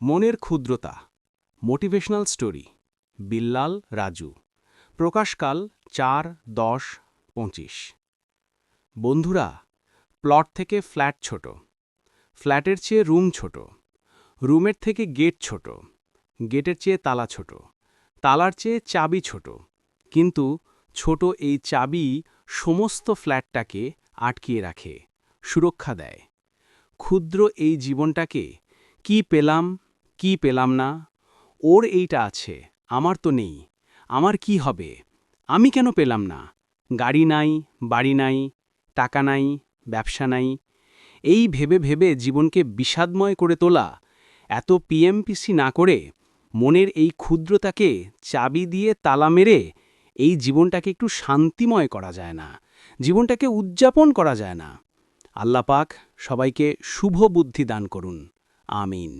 মনের ক্ষুদ্রতা। Motivational story Billal Raju. প্রকাশকাল চার দশ পঁচিশ। বন্ধুরা, প্লট থেকে ফ্ল্যাট ছোট। ফ্ল্যাটের চেয়ে রুম ছোট। রুমের থেকে গেট ছোট। গেটের চেয়ে তালা ছোট। তালার চেয়ে চাবি ছোট। কিন্তু ছোট এই চাবি সমস্ত ফ্ল্যাটটাকে আটকিয়ে রাখে, সুরক্ষা দেয়। ক্ষুদ্র এই জীবনটাকে কি পেলাম কি পেলাম না? ওর এইটা আছে, আমার তো নেই, আমার কি হবে? আমি কেন পেলাম না? গাড়ি নাই, বাড়ি নাই, টাকা নাই, ব্যবসা নাই। এই ভেবে ভেবে জীবনকে বিষাদময় করে তোলা, এত পিএমপিসি না করে মনের এই ক্ষুদ্রতাকে চাবি দিয়ে তালা মেরে এই জীবনটাকে একটু শান্তিময় করা যায় না, জীবনটাকে উদযাপন করা যায় না। আল্লাপাক সবাইকে শুভ বুদ্ধি দান করুন। আমিন।